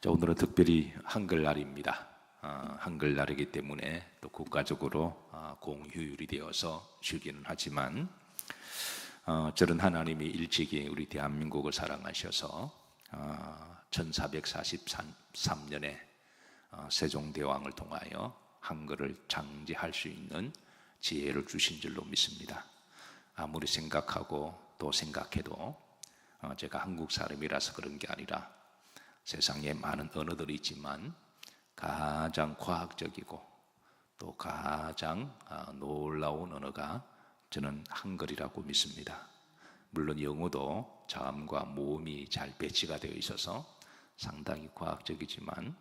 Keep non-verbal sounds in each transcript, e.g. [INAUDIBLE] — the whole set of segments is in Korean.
자, 오늘은 특별히 한글날입니다. 아, 한글날이기 때문에 또 국가적으로 아, 공휴일이 되어서 쉬기는 하지만 어, 저는 하나님이 일찍이 우리 대한민국을 사랑하셔서 아, 1443년에 어, 세종대왕을 통하여 한글을 장제할 수 있는 지혜를 주신 줄로 믿습니다. 아무리 생각하고 또 생각해도 어, 제가 한국 사람이라서 그런 게 아니라 세상에 많은 언어들이 있지만 가장 과학적이고 또 가장 아, 놀라운 언어가 저는 한글이라고 믿습니다. 물론 영어도 자음과 모음이 잘 배치가 되어 있어서 상당히 과학적이지만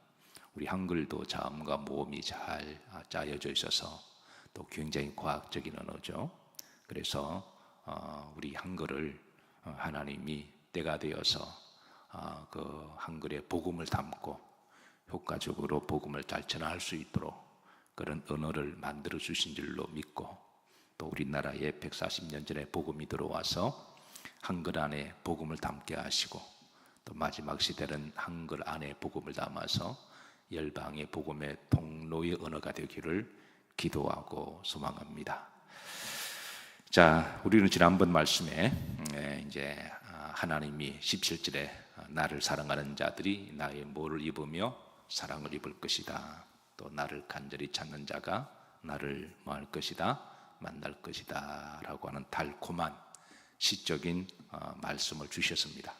우리 한글도 자음과 모음이 잘 아, 짜여져 있어서 또 굉장히 과학적인 언어죠. 그래서 어, 우리 한글을 어, 하나님이 때가 되어서 아, 그 한글에 복음을 담고 효과적으로 복음을 잘 전할 수 있도록 그런 언어를 만들어 주신 줄로 믿고 또 우리나라에 140년 전에 복음이 들어와서 한글 안에 복음을 담게 하시고 또 마지막 시대는 한글 안에 복음을 담아서 열방의 복음의 통로의 언어가 되기를 기도하고 소망합니다. 자, 우리는 지난번 말씀에 음, 이제 아, 하나님이 17절에 나를 사랑하는 자들이 나의 모를 입으며 사랑을 입을 것이다. 또 나를 간절히 찾는 자가 나를 뭐할 것이다 만날 것이다 라고 하는 달콤한 시적인 어, 말씀을 주셨습니다.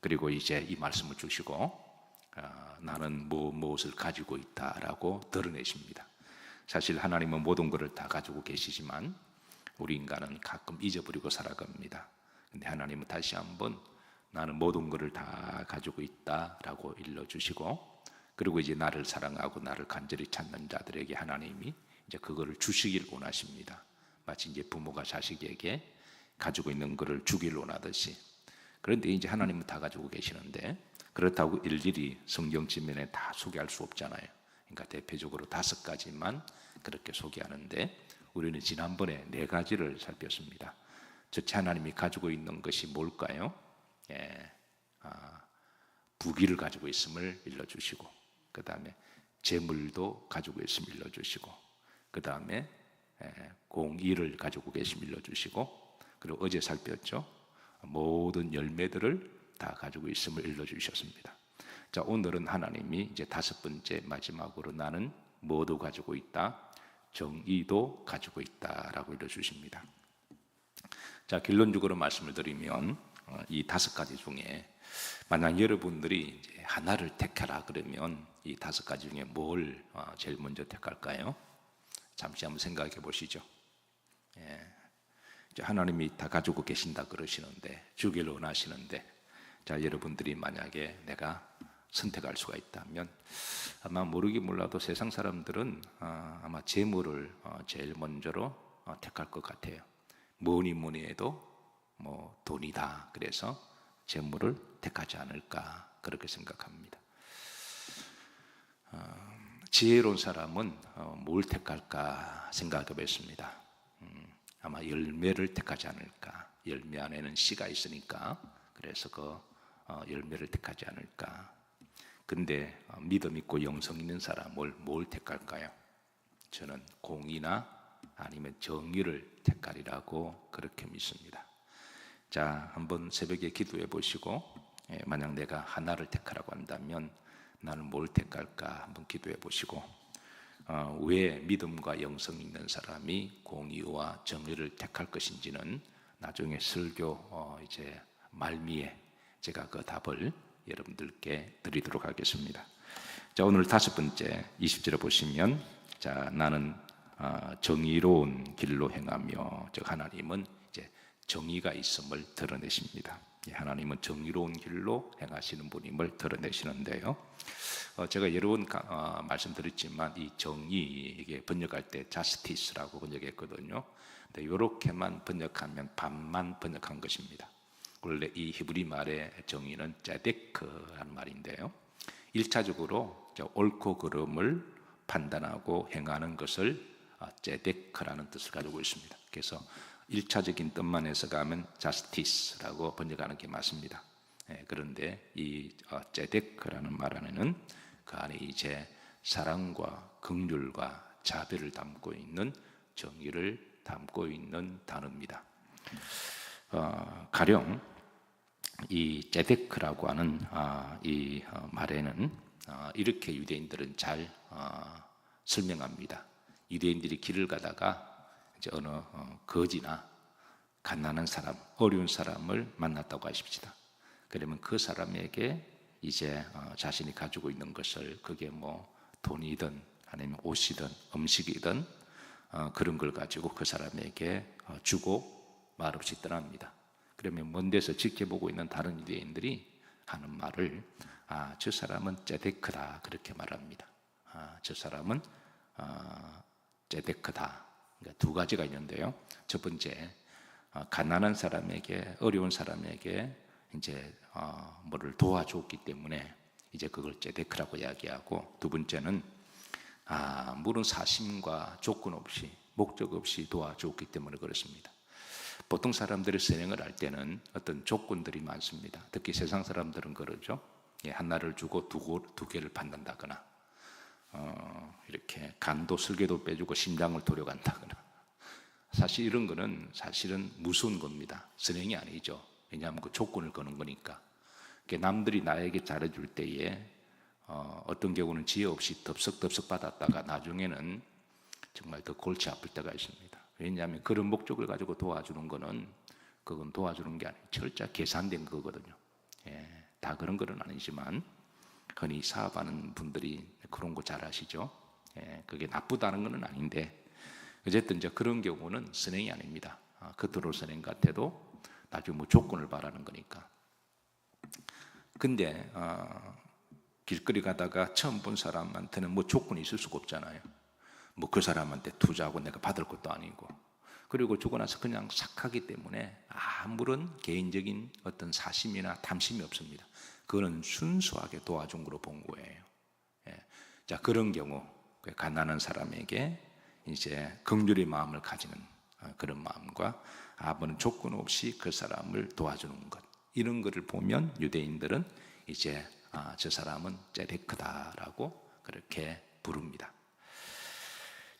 그리고 이제 이 말씀을 주시고 어, 나는 뭐 무엇을 가지고 있다라고 드러내십니다. 사실 하나님은 모든 것을 다 가지고 계시지만 우리 인간은 가끔 잊어버리고 살아갑니다. 근데 하나님은 다시 한번 나는 모든 것을 다 가지고 있다라고 일러 주시고 그리고 이제 나를 사랑하고 나를 간절히 찾는 자들에게 하나님이 이제 그거를 주시길 원하십니다. 마치 이제 부모가 자식에게 가지고 있는 것을 주길 원하듯이 그런데 이제 하나님은 다 가지고 계시는데 그렇다고 일일이 성경 지면에 다 소개할 수 없잖아요. 그러니까 대표적으로 다섯 가지만 그렇게 소개하는데 우리는 지난번에 네 가지를 살폈습니다. 첫째 하나님이 가지고 있는 것이 뭘까요? 예, 아, 부귀를 가지고 있음을 일러주시고 그 다음에 재물도 가지고 있음을 일러주시고 그 다음에 예, 공의를 가지고 계심을 일러주시고 그리고 어제 살폈죠. 모든 열매들을 다 가지고 있음을 일러주셨습니다. 자 오늘은 하나님이 이제 다섯 번째 마지막으로 나는 뭐도 가지고 있다. 정의도 가지고 있다라고 일러주십니다. 자, 결론적으로 말씀을 드리면 어, 이 다섯 가지 중에 만약 여러분들이 하나를 택하라 그러면 이 다섯 가지 중에 뭘 어, 제일 먼저 택할까요? 잠시 한번 생각해 보시죠. 예. 하나님이 다 가지고 계신다 그러시는데 주기를 원하시는데 자 여러분들이 만약에 내가 선택할 수가 있다면 아마 모르기 몰라도 세상 사람들은 어, 아마 재물을 어, 제일 먼저로 어, 택할 것 같아요. 뭐니 뭐니 해도 뭐 돈이다. 그래서 재물을 택하지 않을까 그렇게 생각합니다. 지혜로운 사람은 뭘 택할까 생각해 봤습니다. 음, 아마 열매를 택하지 않을까. 열매 안에는 씨가 있으니까 그래서 그 열매를 택하지 않을까 근데 어, 믿음 있고 영성 있는 사람을 뭘 택할까요? 저는 공의나 아니면 정의를 택하리라고 그렇게 믿습니다. 자, 한번 새벽에 기도해 보시고 예, 만약 내가 하나를 택하라고 한다면 나는 뭘 택할까 한번 기도해 보시고 어, 왜 믿음과 영성 있는 사람이 공의와 정의를 택할 것인지는 나중에 설교 어, 이제 말미에 제가 그 답을 여러분들께 드리도록 하겠습니다. 자, 오늘 다섯 번째 20절에 보시면 자, 나는 아, 정의로운 길로 행하며 즉 하나님은 정의가 있음을 드러내십니다. 예, 하나님은 정의로운 길로 행하시는 분임을 드러내시는데요. 어, 제가 여러 번 어, 말씀드렸지만 이 정의 이게 번역할 때 justice라고 번역했거든요. 근데 이렇게만 번역하면 반만 번역한 것입니다. 원래 이 히브리 말의 정의는 짜데크라는 말인데요. 1차적으로 옳고 그름을 판단하고 행하는 것을 제데크라는 뜻을 가지고 있습니다. 그래서 1차적인 뜻만 해석하면 justice라고 번역하는 게 맞습니다. 예, 그런데 이 어, 제데크라는 말 안에는 그 안에 이제 사랑과 긍휼과 자비를 담고 있는 정의를 담고 있는 단어입니다. 어, 가령 이 제데크라고 하는 아, 이 어, 말에는 어, 이렇게 유대인들은 잘 어, 설명합니다. 유대인들이 길을 가다가 이제 어느 어, 거지나 갓나는 사람, 어려운 사람을 만났다고 하십시다. 그러면 그 사람에게 이제 어, 자신이 가지고 있는 것을 그게 뭐 돈이든 아니면 옷이든 음식이든 어, 그런 걸 가지고 그 사람에게 어, 주고 말없이 떠납니다. 그러면 먼 데서 지켜보고 있는 다른 유대인들이 하는 말을 아, 저 사람은 제데크다 그렇게 말합니다. 아, 저 사람은 어, 제데크다. 그러니까 두 가지가 있는데요. 첫 번째, 어, 가난한 사람에게 어려운 사람에게 이제 어, 뭐를 도와줬기 때문에 이제 그걸 제데크라고 이야기하고 두 번째는 아, 물은 사심과 조건 없이 목적 없이 도와줬기 때문에 그렇습니다. 보통 사람들이 선행을 할 때는 어떤 조건들이 많습니다. 특히 세상 사람들은 그러죠. 예, 하나를 주고 두, 고- 두 개를 받는다거나 어, 이렇게 간도 슬개도 빼주고 심장을 도려간다거나 사실 이런 거는 사실은 무서운 겁니다. 선행이 아니죠. 왜냐하면 그 조건을 거는 거니까. 남들이 나에게 잘해줄 때에 어, 어떤 경우는 지혜 없이 덥석덥석 받았다가 나중에는 정말 더 골치 아플 때가 있습니다. 왜냐하면 그런 목적을 가지고 도와주는 거는 그건 도와주는 게 아니에요. 철저히 계산된 거거든요. 예, 다 그런 건 아니지만 흔히 사업하는 분들이 그런 거 잘 아시죠? 예, 그게 나쁘다는 건 아닌데 어쨌든 이제 그런 경우는 선행이 아닙니다. 아, 겉으로 선행 같아도 나중에 뭐 조건을 바라는 거니까. 근데 어, 길거리 가다가 처음 본 사람한테는 뭐 조건이 있을 수가 없잖아요. 뭐 그 사람한테 투자하고 내가 받을 것도 아니고. 그리고 주고 나서 그냥 삭하기 때문에 아무런 개인적인 어떤 사심이나 탐심이 없습니다. 그거는 순수하게 도와준 거로 본 거예요. 예. 자 그런 경우 그 가난한 사람에게 이제 긍휼의 마음을 가지는 어, 그런 마음과 아무런 조건 없이 그 사람을 도와주는 것 이런 것을 보면 유대인들은 이제 아, 저 사람은 제데크다라고 그렇게 부릅니다.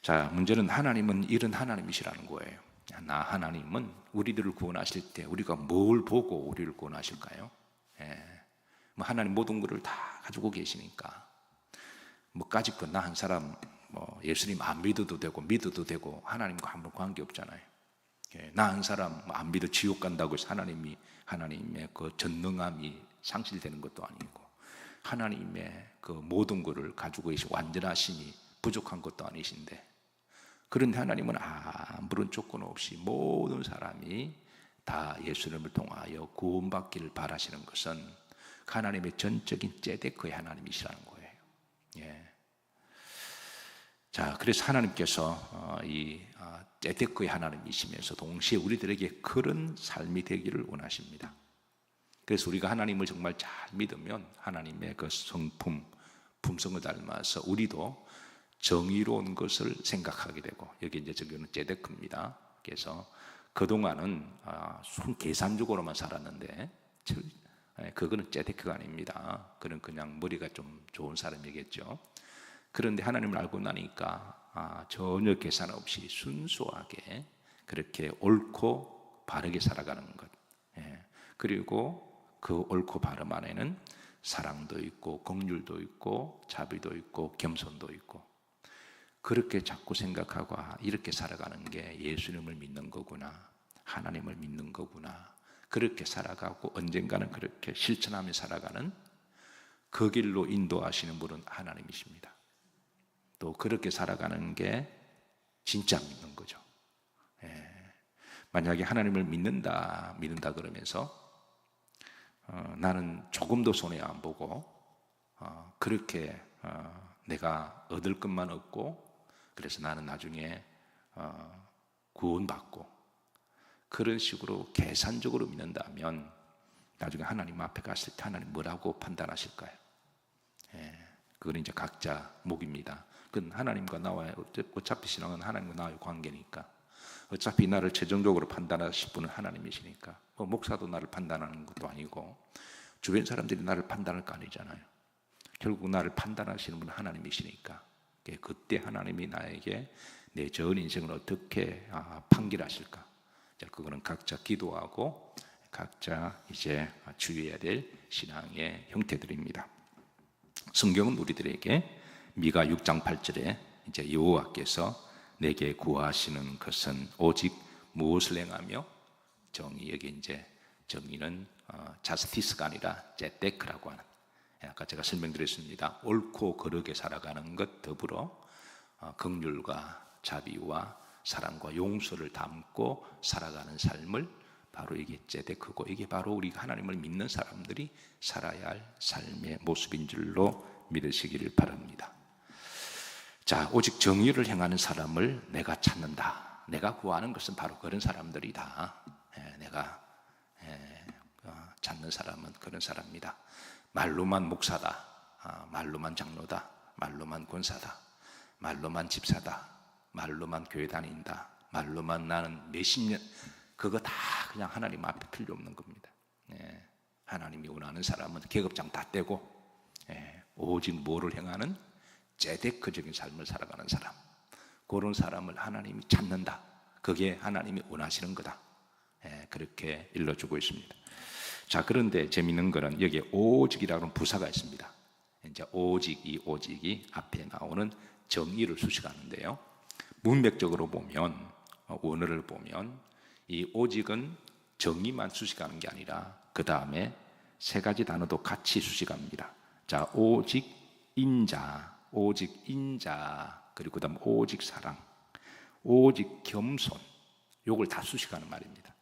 자, 문제는 하나님은 이런 하나님이시라는 거예요. 나 하나님은 우리들을 구원하실 때 우리가 뭘 보고 우리를 구원하실까요? 예. 뭐 하나님 모든 것을 다 가지고 계시니까 뭐 까짓 나한 사람 뭐 예수님 안 믿어도 되고 믿어도 되고 하나님과 아무 관계 없잖아요. 예, 나한 사람 뭐안 믿어 지옥 간다고 해서 하나님이 하나님의 그 전능함이 상실되는 것도 아니고 하나님의 그 모든 것을 가지고 계신 완전하심이 부족한 것도 아니신데 그런데 하나님은 아무런 조건 없이 모든 사람이 다 예수님을 통하여 구원받기를 바라시는 것은 하나님의 전적인 제데크의 하나님이시라는 거예요. 예. 자, 그래서 하나님께서 어, 이 어, 제데크의 하나님이시면서 동시에 우리들에게 그런 삶이 되기를 원하십니다. 그래서 우리가 하나님을 정말 잘 믿으면 하나님의 그 성품, 품성을 닮아서 우리도 정의로운 것을 생각하게 되고 여기 이제 저기는 제데크입니다. 그래서 그동안은 아, 순 계산적으로만 살았는데 그거는 제데크가 아닙니다. 그는 그냥 머리가 좀 좋은 사람이겠죠. 그런데 하나님을 알고 나니까 아, 전혀 계산 없이 순수하게 그렇게 옳고 바르게 살아가는 것. 예. 그리고 그 옳고 바름 안에는 사랑도 있고 긍휼도 있고 자비도 있고 겸손도 있고 그렇게 자꾸 생각하고 아, 이렇게 살아가는 게 예수님을 믿는 거구나 하나님을 믿는 거구나 그렇게 살아가고 언젠가는 그렇게 실천하며 살아가는 그 길로 인도하시는 분은 하나님이십니다. 또 그렇게 살아가는 게 진짜 믿는 거죠. 예. 만약에 하나님을 믿는다, 믿는다 그러면서 어, 나는 조금도 손해 안 보고 어, 그렇게 어, 내가 얻을 것만 얻고 그래서 나는 나중에 어, 구원받고 그런 식으로 계산적으로 믿는다면 나중에 하나님 앞에 갔을 때 하나님 뭐라고 판단하실까요? 예, 그건 이제 각자 목입니다. 그건 하나님과 나와의 어차- 어차피 신앙은 하나님과 나와의 관계니까 어차피 나를 최종적으로 판단하실 분은 하나님이시니까 뭐 목사도 나를 판단하는 것도 아니고 주변 사람들이 나를 판단할 거 아니잖아요. 결국 나를 판단하시는 분은 하나님이시니까 예, 그때 하나님이 나에게 내 전 인생을 어떻게 아, 판결하실까? 그거는 각자 기도하고 각자 이제 주의해야 될 신앙의 형태들입니다. 성경은 우리들에게 미가 6장 8절에 이제 여호와께서 내게 구하시는 것은 오직 무엇을 행하며 정의 여기 이제 정의는 어, 자스티스가 아니라 제테크라고 하는 예, 아까 제가 설명드렸습니다. 옳고 거룩에 살아가는 것 더불어 어, 긍휼과 자비와 사랑과 용서를 담고 살아가는 삶을 바로 이게 제데크고 이게 바로 우리가 하나님을 믿는 사람들이 살아야 할 삶의 모습인 줄로 믿으시기를 바랍니다. 자, 오직 정의를 행하는 사람을 내가 찾는다. 내가 구하는 것은 바로 그런 사람들이다. 예, 내가 예, 어, 찾는 사람은 그런 사람이다. 말로만 목사다. 아, 말로만 장로다. 말로만 권사다. 말로만 집사다. 말로만 교회 다닌다. 말로만 나는 몇십 년 그거 다 그냥 하나님 앞에 필요 없는 겁니다. 예, 하나님이 원하는 사람은 계급장 다 떼고 예, 오직 뭐를 행하는 제데크적인 삶을 살아가는 사람 그런 사람을 하나님이 찾는다. 그게 하나님이 원하시는 거다. 예, 그렇게 일러주고 있습니다. 자 그런데 재밌는 거는 여기에 오직이라는 부사가 있습니다. 이제 오직 이 오직이 앞에 나오는 정의를 수식하는데요. 문맥적으로 보면 어, 원어를 보면 이 오직은 정의만 수식하는 게 아니라 그 다음에 세 가지 단어도 같이 수식합니다. 자, 오직 인자, 오직 인자, 그리고 그다음 오직 사랑, 오직 겸손, 요걸 다 수식하는 말입니다.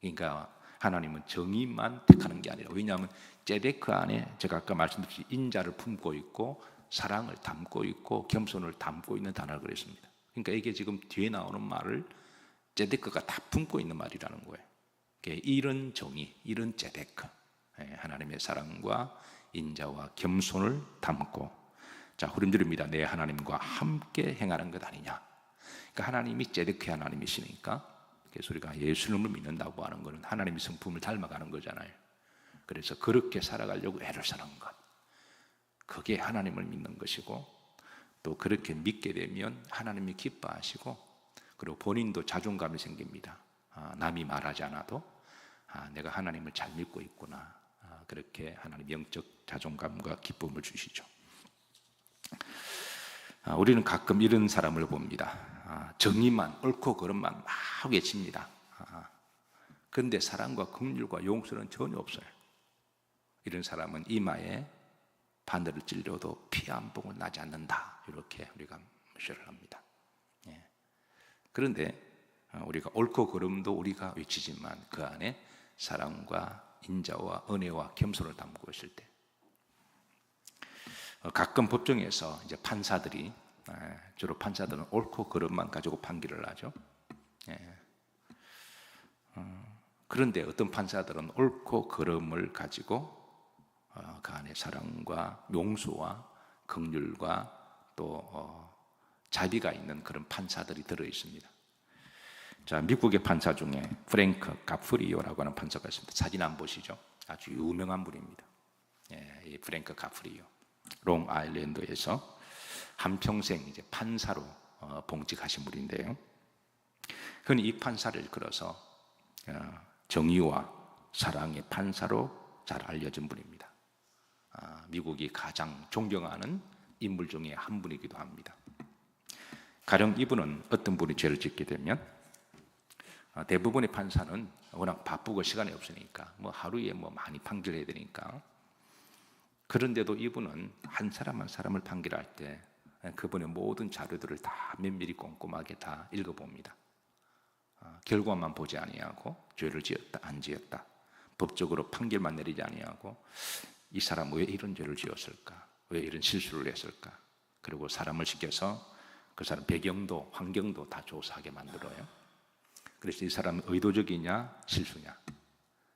그러니까 하나님은 정의만 택하는 게 아니라 왜냐하면 제데크 안에 제가 아까 말씀드렸듯이 인자를 품고 있고 사랑을 담고 있고 겸손을 담고 있는 단어를 그랬습니다. 그러니까 이게 지금 뒤에 나오는 말을 제데크가 다 품고 있는 말이라는 거예요. 이런 정의, 이런 제데크, 예, 하나님의 사랑과 인자와 겸손을 담고 자 후림들입니다. 내 하나님과 함께 행하는 것 아니냐. 그러니까 하나님이 제데크 하나님이시니까 그래서 우리가 예수님을 믿는다고 하는 것은 하나님의 성품을 닮아가는 거잖아요. 그래서 그렇게 살아가려고 애를 쓰는 것. 그게 하나님을 믿는 것이고 또 그렇게 믿게 되면 하나님이 기뻐하시고 그리고 본인도 자존감이 생깁니다. 아, 남이 말하지 않아도 아, 내가 하나님을 잘 믿고 있구나. 아, 그렇게 하나님 영적 자존감과 기쁨을 주시죠. 아, 우리는 가끔 이런 사람을 봅니다. 아, 정의만 옳고 그름만 막 외칩니다. 아, 그런데 사랑과 긍휼과 용서는 전혀 없어요. 이런 사람은 이마에 바늘을 찔려도 피 한 봉은 나지 않는다. 이렇게 우리가 무시를 합니다. 예. 그런데 어, 우리가 옳고 그름도 우리가 외치지만 그 안에 사랑과 인자와 은혜와 겸손을 담고 있을 때 어, 가끔 법정에서 이제 판사들이 예, 주로 판사들은 옳고 그름만 가지고 판결을 하죠. 예. 어, 그런데 어떤 판사들은 옳고 그름을 가지고 어, 그 안에 사랑과 용서와 긍휼과 또 자비가 있는 그런 판사들이 들어 있습니다. 자, 미국의 판사 중에 프랭크 가프리오라고 하는 판사가 있습니다. 사진 안 보시죠? 아주 유명한 분입니다. 예, 이 프랭크 가프리오. 롱 아일랜드에서 한평생 이제 판사로 어, 봉직하신 분인데요. 그는 이 판사를 끌어서 어, 정의와 사랑의 판사로 잘 알려진 분입니다. 아, 미국이 가장 존경하는 인물 중에 한 분이기도 합니다. 가령 이분은 어떤 분이 죄를 짓게 되면 어, 대부분의 판사는 워낙 바쁘고 시간이 없으니까 뭐 하루에 뭐 많이 판결해야 되니까 그런데도 이분은 한 사람 한 사람을 판결할 때 그분의 모든 자료들을 다 면밀히 꼼꼼하게 다 읽어봅니다. 어, 결과만 보지 아니하고 죄를 지었다 안 지었다 법적으로 판결만 내리지 아니하고 이 사람 왜 이런 죄를 지었을까 왜 이런 실수를 했을까 그리고 사람을 시켜서 그 사람 배경도 환경도 다 조사하게 만들어요. 그래서 이 사람은 의도적이냐 실수냐.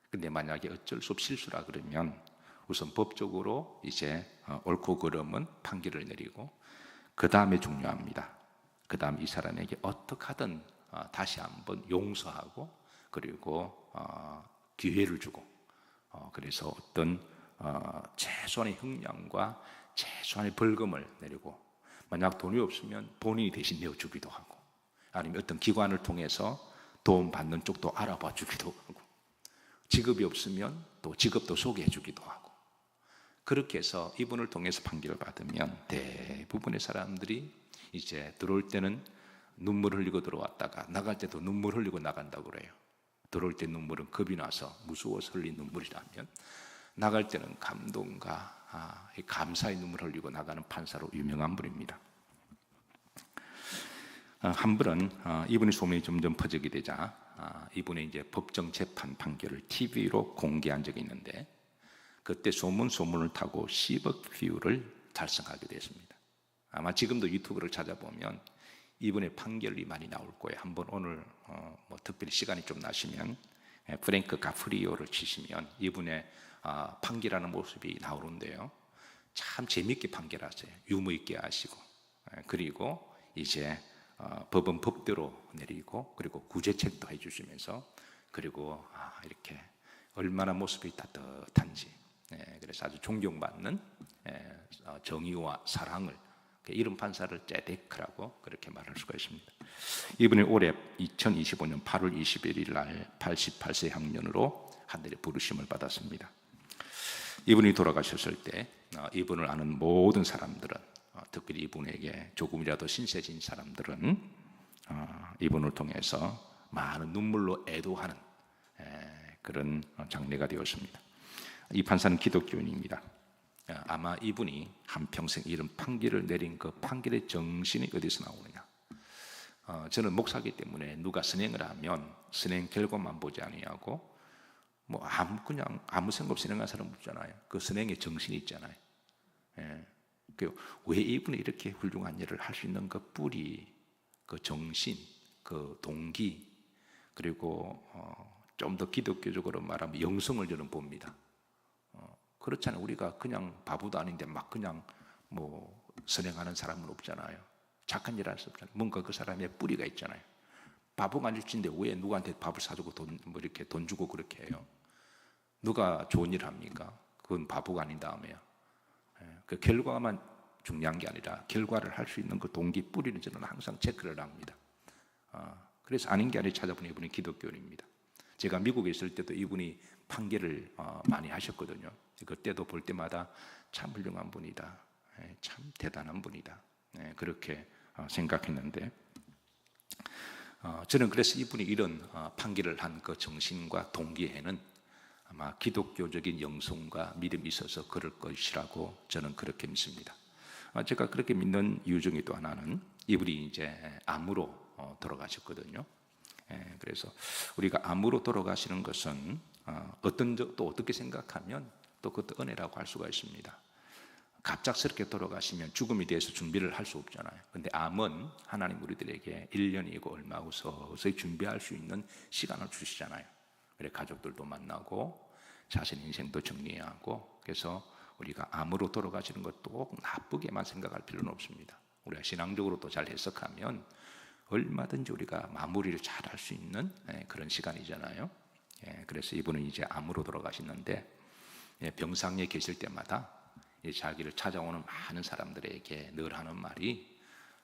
근데 만약에 어쩔 수 없이 실수라 그러면 우선 법적으로 이제 어, 옳고 그름은 판결을 내리고 그 다음에 중요합니다. 그 다음 이 사람에게 어떻게 하든 어, 다시 한번 용서하고 그리고 어, 기회를 주고 그래서 어떤 어, 최소한의 형량과 최소한의 벌금을 내리고 만약 돈이 없으면 본인이 대신 내어주기도 하고 아니면 어떤 기관을 통해서 도움 받는 쪽도 알아봐 주기도 하고 직업이 없으면 또 직업도 소개해 주기도 하고 그렇게 해서 이분을 통해서 판결을 받으면 대부분의 사람들이 이제 들어올 때는 눈물 흘리고 들어왔다가 나갈 때도 눈물 흘리고 나간다고 그래요. 들어올 때 눈물은 겁이 나서 무서워서 흘린 눈물이라면 나갈 때는 감동과 아, 감사의 눈물 흘리고 나가는 판사로 유명한 분입니다. 어, 한 분은 어, 이분의 소문이 점점 퍼지게 되자 어, 이분의 이제 법정 재판 판결을 TV로 공개한 적이 있는데 그때 소문 소문을 타고 10억 뷰를 달성하게 됐습니다. 아마 지금도 유튜브를 찾아보면 이분의 판결이 많이 나올 거예요. 한번 오늘 어, 뭐 특별히 시간이 좀 나시면 예, 프랭크 가프리오를 치시면 이분의 아, 판결하는 모습이 나오는데요. 참 재밌게 판결하세요. 유머 있게 하시고 예, 그리고 이제 어, 법은 법대로 내리고 그리고 구제책도 해주시면서 그리고 아, 이렇게 얼마나 모습이 따뜻한지 예, 그래서 아주 존경받는 예, 어, 정의와 사랑을 그 이런 판사를 제데크라고 그렇게 말할 수가 있습니다. 이분이 올해 2025년 8월 21일 날 88세 향년으로 하늘의 부르심을 받았습니다. 이분이 돌아가셨을 때 어, 이분을 아는 모든 사람들은 어, 특별히 이분에게 조금이라도 신세진 사람들은 어, 이분을 통해서 많은 눈물로 애도하는 그런 장례가 되었습니다. 이 판사는 기독교인입니다. 아마 이분이 한평생 이런 판결을 내린 그 판결의 정신이 어디서 나오느냐? 어, 저는 목사기 때문에 누가 선행을 하면 선행 결과만 보지 아니하고 뭐 아무 그냥 아무 생각 없이 선행한 사람 없잖아요. 그 선행의 정신이 있잖아요. 예. 그왜 이분이 이렇게 훌륭한 일을 할 수 있는 그 뿌리, 그 정신, 그 동기, 그리고 어, 좀 더 기독교적으로 말하면 영성을 저는 봅니다. 그렇잖아요. 우리가 그냥 바보도 아닌데 막 그냥 뭐 선행하는 사람은 없잖아요. 착한 일 할 수 없잖아요. 뭔가 그 사람의 뿌리가 있잖아요. 바보가 아닐진데 왜 누구한테 밥을 사주고 돈, 뭐 이렇게 돈 주고 그렇게 해요? 누가 좋은 일 합니까? 그건 바보가 아닌 다음에요. 예, 그 결과만 중요한 게 아니라 결과를 할 수 있는 그 동기 뿌리는 저는 항상 체크를 합니다. 어, 그래서 아닌 게 아니라 찾아보니 이분이 기독교인입니다. 제가 미국에 있을 때도 이분이 판결을 어, 많이 하셨거든요. 그때도 볼 때마다 참 훌륭한 분이다. 예, 참 대단한 분이다. 예, 그렇게 어, 생각했는데 어, 저는 그래서 이분이 이런 판결을 한 그 정신과 동기에는 아마 기독교적인 영성과 믿음이 있어서 그럴 것이라고 저는 그렇게 믿습니다. 제가 그렇게 믿는 이유 중에 또 하나는 이분이 이제 암으로 돌아가셨거든요. 예, 그래서 우리가 암으로 돌아가시는 것은 어, 어떤 또 어떻게 생각하면 또 그것도 은혜라고 할 수가 있습니다. 갑작스럽게 돌아가시면 죽음에 대해서 준비를 할 수 없잖아요. 근데 암은 하나님 우리들에게 1년이고 얼마 고 서서히 준비할 수 있는 시간을 주시잖아요. 그래 가족들도 만나고 자신 인생도 정리해야 하고 그래서 우리가 암으로 돌아가시는 것도 꼭 나쁘게만 생각할 필요는 없습니다. 우리가 신앙적으로 또 잘 해석하면 얼마든지 우리가 마무리를 잘 할 수 있는 예, 그런 시간이잖아요. 예, 그래서 이분은 이제 암으로 돌아가셨는데 예, 병상에 계실 때마다 자기를 찾아오는 많은 사람들에게 늘 하는 말이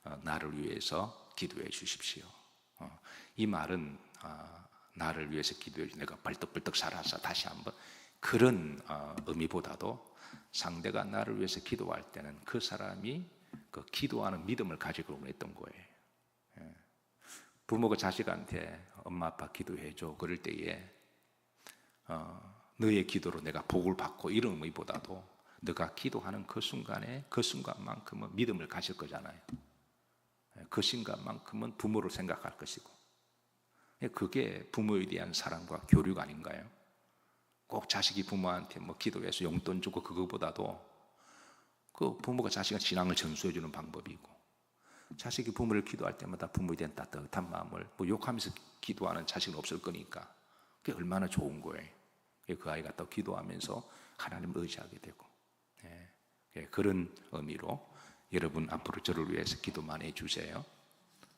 어, 나를 위해서 기도해 주십시오. 어, 이 말은 어, 나를 위해서 기도해 주 내가 벌떡벌떡 살아서 다시 한번 그런 의미보다도 상대가 나를 위해서 기도할 때는 그 사람이 그 기도하는 믿음을 가지고 했던 거예요. 부모가 자식한테 엄마 아빠 기도해 줘. 그럴 때에 어, 너의 기도로 내가 복을 받고 이런 의미보다도 너가 기도하는 그 순간에 그 순간만큼은 믿음을 가질 거잖아요. 그 순간만큼은 부모를 생각할 것이고 그게 부모에 대한 사랑과 교육 아닌가요? 꼭 자식이 부모한테 뭐 기도해서 용돈 주고 그거보다도 그 부모가 자식의 신앙을 전수해 주는 방법이고 자식이 부모를 기도할 때마다 부모에 대한 따뜻한 마음을 뭐 욕하면서 기도하는 자식은 없을 거니까 그게 얼마나 좋은 거예요. 그 아이가 또 기도하면서 하나님을 의지하게 되고 예. 예, 그런 의미로 여러분 앞으로 저를 위해서 기도 많이 해주세요.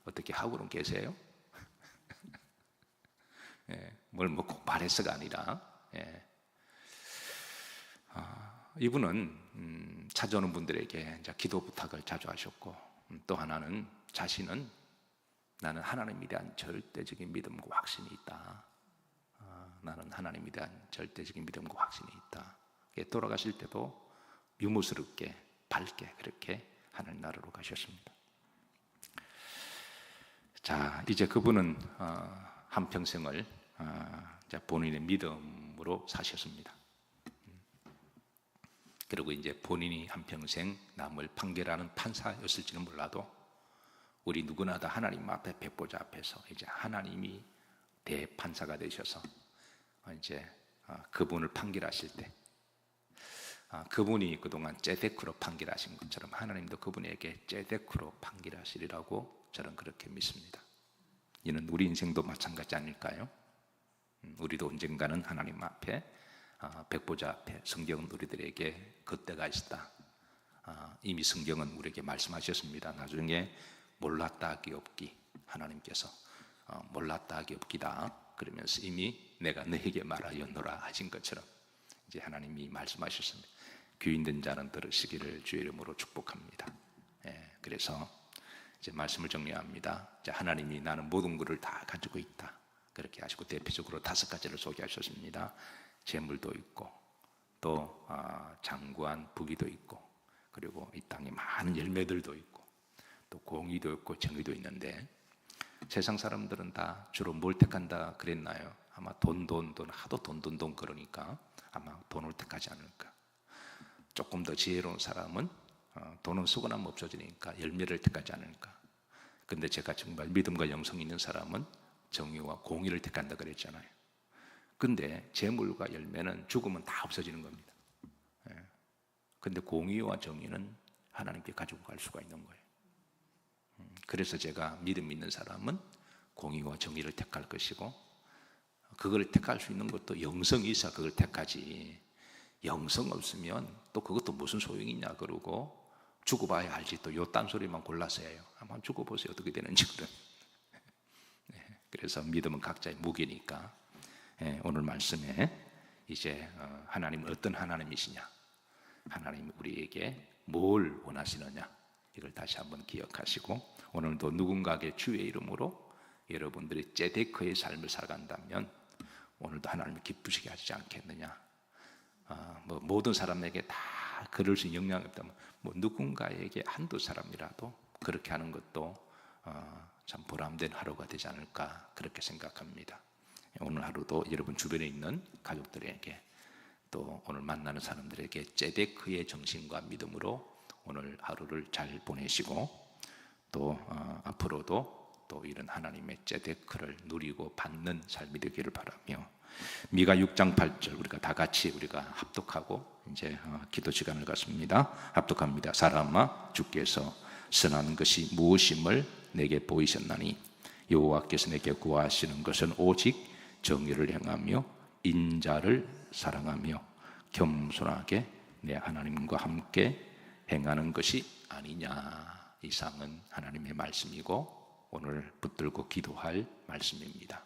어떻게 하고는 계세요? 예, 뭘뭐 꼭 말해서가 아니라 예. 아, 이분은 음, 찾아오는 분들에게 기도 부탁을 자주 하셨고 음, 또 하나는 자신은 나는 하나님에 대한 절대적인 믿음과 확신이 있다. 어, 나는 하나님에 대한 절대적인 믿음과 확신이 있다. 예, 돌아가실 때도 유무스럽게 밝게 그렇게 하늘 나라로 가셨습니다. 자, 이제 그분은 어, 한 평생을 어, 본인의 믿음으로 사셨습니다. 그리고 이제 본인이 한 평생 남을 판결하는 판사였을지는 몰라도 우리 누구나 다 하나님 앞에 백보자 앞에서 이제 하나님이 대판사가 되셔서 이제 어, 그분을 판결하실 때 아, 그분이 그동안 제데크로 판결하신 것처럼 하나님도 그분에게 제데크로 판결하시리라고 저는 그렇게 믿습니다. 이는 우리 인생도 마찬가지 아닐까요? 음, 우리도 언젠가는 하나님 앞에 아, 백보자 앞에 성경은 우리들에게 그때가 있다. 아, 이미 성경은 우리에게 말씀하셨습니다. 나중에 몰랐다 하기 없기 하나님께서 어, 몰랐다 하기 없기다. 그러면서 이미 내가 너에게 말하였노라 하신 것처럼 이제 하나님이 말씀하셨습니다. 귀인된 자는 들으시기를 주의 이름으로 축복합니다. 예, 그래서 이제 말씀을 정리합니다. 이제 하나님이 나는 모든 것을 다 가지고 있다. 그렇게 하시고 대표적으로 다섯 가지를 소개하셨습니다. 재물도 있고 또 아, 장구한 부귀도 있고 그리고 이 땅에 많은 열매들도 있고 또 공의도 있고 정의도 있는데 세상 사람들은 다 주로 뭘 택한다 그랬나요? 아마 돈, 돈, 돈, 하도 돈, 돈, 돈 그러니까 아마 돈을 택하지 않을까. 조금 더 지혜로운 사람은 어, 돈은 쓰고 나면 없어지니까 열매를 택하지 않을까. 근데 제가 정말 믿음과 영성이 있는 사람은 정의와 공의를 택한다 그랬잖아요. 근데 재물과 열매는 죽으면 다 없어지는 겁니다. 예. 근데 공의와 정의는 하나님께 가지고 갈 수가 있는 거예요. 음, 그래서 제가 믿음 있는 사람은 공의와 정의를 택할 것이고 그걸 택할 수 있는 것도 영성이 있어 그걸 택하지. 영성 없으면 또 그것도 무슨 소용이 있냐 그러고 죽어봐야 알지 또 요 딴 소리만 골라서 해요. 한번 죽어보세요 어떻게 되는지 그런. [LAUGHS] 네, 그래서 믿음은 각자의 무게니까 예, 오늘 말씀에 이제 어, 하나님은 어떤 하나님이시냐, 하나님 우리에게 뭘 원하시느냐 이걸 다시 한번 기억하시고 오늘도 누군가의 주의 이름으로 여러분들이 제데크의 삶을 살아간다면 오늘도 하나님을 기쁘시게 하지 않겠느냐. 아, 뭐 모든 사람에게 다 그럴 수 있는 영향이 없다면 뭐 누군가에게 한두 사람이라도 그렇게 하는 것도 어, 참 보람된 하루가 되지 않을까 그렇게 생각합니다. 오늘 하루도 여러분 주변에 있는 가족들에게 또 오늘 만나는 사람들에게 제데크의 정신과 믿음으로 오늘 하루를 잘 보내시고 또 어, 앞으로도 또 이런 하나님의 제데크를 누리고 받는 삶이 되기를 바라며 미가 6장 8절 우리가 다 같이 우리가 합독하고 이제 어, 기도 시간을 갖습니다. 합독합니다. 사람아 주께서 선한 것이 무엇임을 내게 보이셨나니 여호와께서 내게 구하시는 것은 오직 정의를 행하며 인자를 사랑하며 겸손하게 내 하나님과 함께 행하는 것이 아니냐. 이상은 하나님의 말씀이고 오늘 붙들고 기도할 말씀입니다.